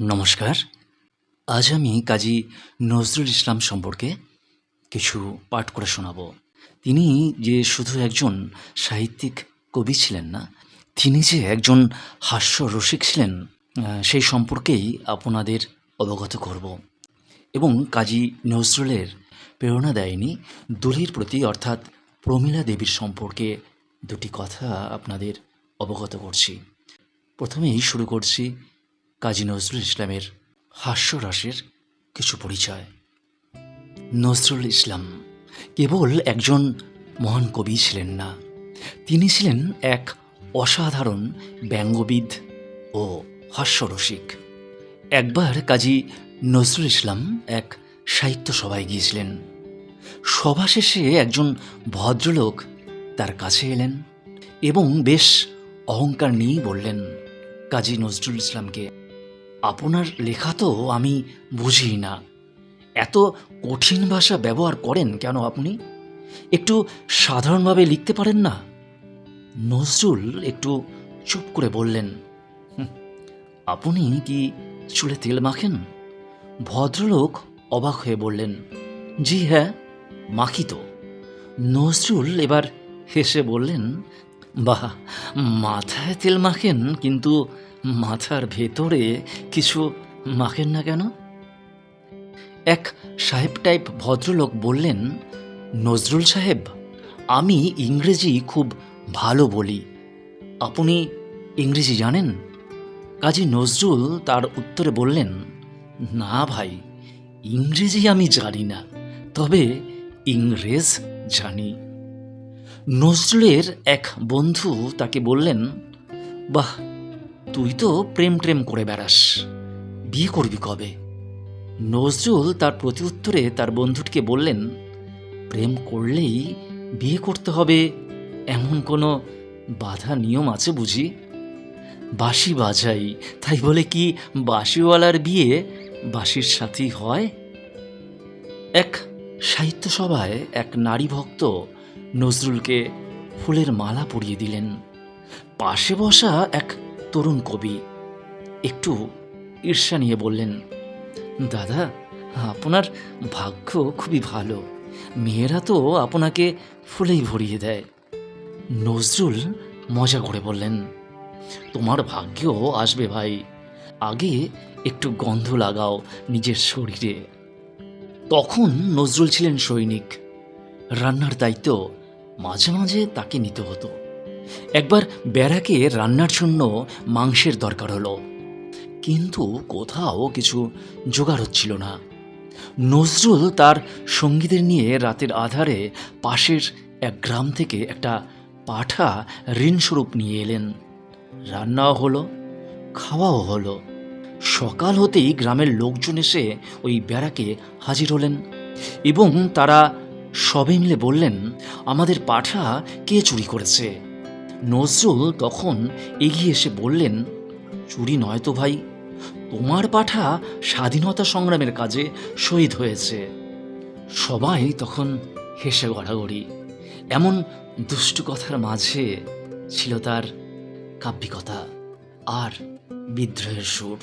নমস্কার। আজ আমি কাজী নজরুল ইসলাম সম্পর্কে কিছু পাঠ করে শোনাব। তিনি যে শুধু একজন সাহিত্যিক কবি ছিলেন না, তিনি যে একজন হাস্য রসিক ছিলেন সেই সম্পর্কেই আপনাদের অবগত করব। এবং কাজী নজরুলের প্রেরণা দেয়নি দুলির প্রতি, অর্থাৎ প্রমীলা দেবীর সম্পর্কে দুটি কথা আপনাদের অবগত করছি। প্রথমেই শুরু করছি কাজী নজরুল ইসলামের হাস্যরসের কিছু পরিচয়। নজরুল ইসলাম কেবল একজন মহান কবি ছিলেন না। তিনি ছিলেন এক অসাধারণ ব্যঙ্গবিদ ও হাস্যরসিক। একবার কাজী নজরুল ইসলাম এক সাহিত্য সভায় গিয়েছিলেন। সভা শেষে একজন ভদ্রলোক তার কাছে এলেন এবং বেশ অহংকার নিয়েই বললেন, কাজী নজরুল ইসলামকে আপনার লেখা তো আমি বুঝি না। এত কঠিন ভাষা ব্যবহার করেন কেন আপনি? একটু সাধারণভাবে লিখতে পারেন না? নজরুল একটু চুপ করে বললেন আপনি কি চুলে তেল মাখেন? ভদ্রলোক অবাক হয়ে বললেন, জি হ্যাঁ মাখি তো। নজরুল এবার হেসে বললেন, বাহ, মাথায় তেল মাখেন, কিন্তু মাথার ভেতরে কিছু মাখেন না কেন? এক সাহেব টাইপ ভদ্রলোক বললেন, নজরুল সাহেব, আমি ইংরেজি খুব ভালো বলি। আপনি ইংরেজি জানেন? কাজী নজরুল তার উত্তরে বললেন, না ভাই, ইংরেজি আমি জানি না, তবে ইংরেজ জানি। নজরুলের এক বন্ধু তাকে বললেন, বাহ তুই তো প্রেম প্রেম করে বেড়াস। বিয়ে করবি কবে? নজরুল তার প্রতি উত্তরে তার বন্ধুটিকে বললেন, প্রেম করলেই বিয়ে করতে হবে, এমন কোনো বাধা নিয়ম আছে বুঝি? বাঁশি বাজাই, তাই বলে কি বাঁশিওয়ালার বিয়ে বাঁশির সাথেই হয়? এক সাহিত্য সভায় এক নারী ভক্ত নজরুলকে ফুলের মালা পরিয়ে দিলেন। পাশে বসা এক তরুণ কবি একটু ঈর্ষা নিয়ে বললেন, দাদা, আপনার ভাগ্য খুবই ভালো। মেয়েরা তো আপনাকে ফুলেই ভরিয়ে দেয়। নজরুল মজা করে বললেন, তোমার ভাগ্যও আসবে ভাই। আগে একটু গন্ধ লাগাও নিজের শরীরে। তখন নজরুল ছিলেন সৈনিক। রান্নার দায়িত্ব মাঝে মাঝে তাকে নিতে হতো। একবার বেড়াকে রান্নার জন্য মাংসের দরকার হলো। কিন্তু কোথাও কিছু জোগাড় হচ্ছিল না। নজরুল তার সঙ্গীদের নিয়ে রাতের আধারে পাশের এক গ্রাম থেকে একটা পাঠা ঋণস্বরূপ নিয়ে এলেন। রান্নাও হলো, খাওয়াও হলো। সকাল হতেই গ্রামের লোকজন এসে ওই বেড়াকে হাজির হলেন এবং তারা সবে মিলে বললেন, আমাদের পাঠা কে চুরি করেছে? নজরুল তখন এগিয়ে এসে বললেন, চুরি নয় তো ভাই, তোমার পাঠা স্বাধীনতা সংগ্রামের কাজে শহীদ হয়েছে। সবাই তখন হেসে গড়াগড়ি। এমন দুষ্টু কথার মাঝে ছিল তার কাব্যিকতা আর বিদ্রোহের সুর।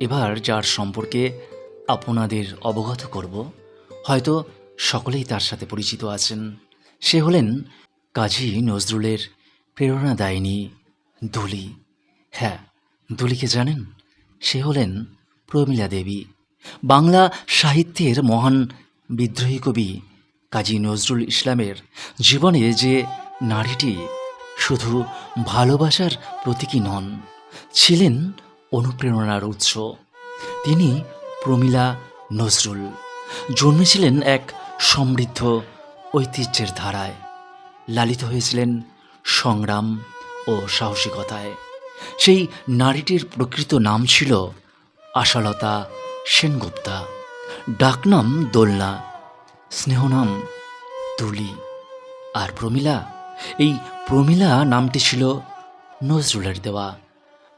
এবার যার সম্পর্কে আপনাদের অবগত করব, হয়তো সকলেই তার সাথে পরিচিত আছেন। সে হলেন কাজী নজরুলের প্রেরণাদায়িনী দুলি। হ্যাঁ দুলিকে জানেন? সে হলেন প্রমীলা দেবী। বাংলা সাহিত্যের মহান বিদ্রোহী কবি কাজী নজরুল ইসলামের জীবনে যে নারীটি শুধু ভালোবাসার প্রতীকী নন, ছিলেন অনুপ্রেরণার উৎস। তিনি প্রমীলা নজরুল। জন্মেছিলেন এক সমৃদ্ধ ঐতিহ্যের ধারায়। লালিত হয়েছিলেন সংগ্রাম ও সাহসিকতায়। সেই নারীটির প্রকৃত নাম ছিল আশালতা সেনগুপ্তা। ডাকনাম দোলনা, স্নেহনাম তুলি আর প্রমীলা। এই প্রমীলা নামটি ছিল নজরুলের দেওয়া।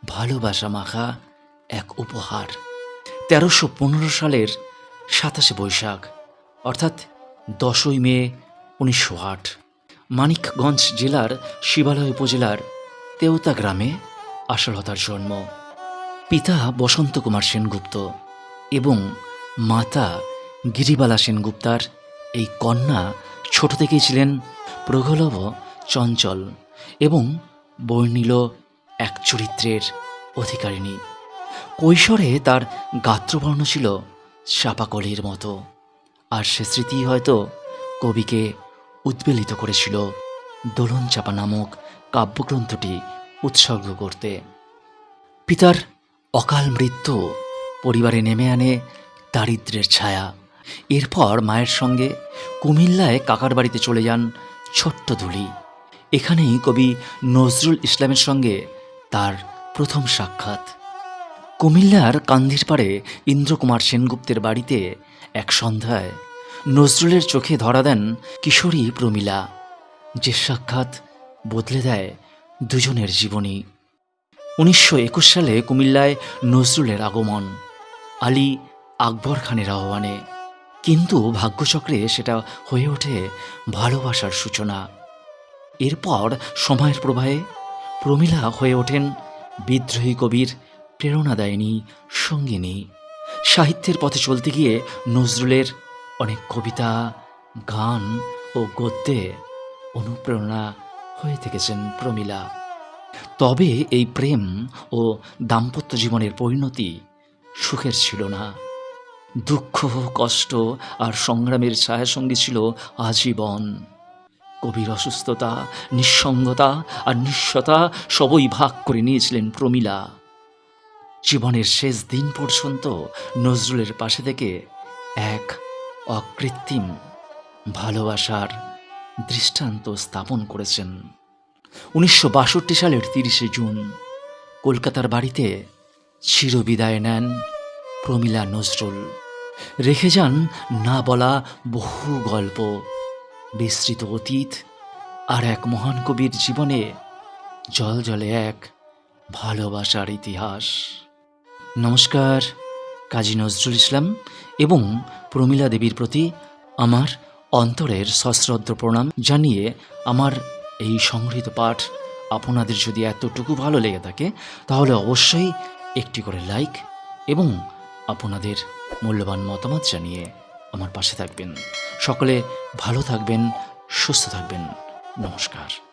ভালোবাসা মাখা এক উপহার। তেরোশো পনেরো সালের সাতাশে বৈশাখ, অর্থাৎ দশই মে, উনিশশো আট। মানিকগঞ্জ জেলার শিবালয় উপজেলার তেওতা গ্রামে আশালতার জন্ম। পিতা বসন্ত কুমার সেনগুপ্ত এবং মাতা গিরিবালা সেনগুপ্তার এই কন্যা ছোট থেকেই ছিলেন প্রগলভ চঞ্চল এবং বর্ণিল এক চরিত্রের অধিকারিণী। কৈশোরে তার গাত্রবর্ণ ছিল চাপাকলির মতো। আর সে স্মৃতি হয়তো কবিকে উদ্বেলিত করেছিল দোলন চাপা নামক কাব্যগ্রন্থটি উৎসর্গ করতে। পিতার অকাল মৃত্যু পরিবারে নেমে আনে দারিদ্র্যের ছায়া। এরপর মায়ের সঙ্গে কুমিল্লায় কাকার বাড়িতে চলে যান ছোট্ট দুলি এখানেই কবি নজরুল ইসলামের সঙ্গে তার প্রথম সাক্ষাৎ। কুমিল্লার কান্দির পাড়ে ইন্দ্রকুমার সেনগুপ্তের বাড়িতে এক সন্ধ্যায় নজরুলের চোখে ধরা দেন কিশোরী প্রমীলা। যে সাক্ষাৎ বদলে দেয় দুজনের জীবনী। উনিশশো একুশ সালে কুমিল্লায় নজরুলের আগমন, আলী আকবর খানের আহ্বানে। কিন্তু ভাগ্যচক্রে সেটা হয়ে ওঠে ভালোবাসার সূচনা। এরপর সময়ের প্রবাহে প্রমীলা হয়ে ওঠেন বিদ্রোহী কবির প্রেরণাদায়িনী সঙ্গিনী। সাহিত্যের পথে চলতে গিয়ে নজরুলের অনেক কবিতা, গান ও গদ্যে অনুপ্রেরণা হয়ে থেকেছেন প্রমীলা। তবে এই প্রেম ও দাম্পত্য জীবনের পরিণতি সুখের ছিল না। দুঃখ, কষ্ট আর সংগ্রামের ছায়াসঙ্গী ছিল আজীবন। কবির অসুস্থতা, নিঃসঙ্গতা আর নিঃস্বতা সবই ভাগ করে নিয়েছিলেন প্রমীলা। জীবনের শেষ দিন পর্যন্ত নজরুলের পাশে থেকে এক অকৃত্রিম ভালোবাসার দৃষ্টান্ত স্থাপন করেছেন। উনিশশো বাষট্টি সালের তিরিশে জুন কলকাতার বাড়িতে চিরবিদায় নেন প্রমীলা নজরুল। রেখে যান না বলা বহু গল্প, বিস্তৃত অতীত আর এক মহান কবির জীবনে জল জলে এক ভালোবাসার ইতিহাস। নমস্কার, কাজী নজরুল ইসলাম। এবং প্রমীলা দেবীর প্রতি আমার অন্তরের সশ্রদ্ধ প্রণাম জানিয়ে আমার এই সংগৃহীত পাঠ আপনাদের যদি এতটুকু ভালো লেগে থাকে, তাহলে অবশ্যই একটি করে লাইক এবং আপনাদের মূল্যবান মতামত জানিয়ে আমার পাশে থাকবেন। সকলে ভালো থাকবেন, সুস্থ থাকবেন। নমস্কার।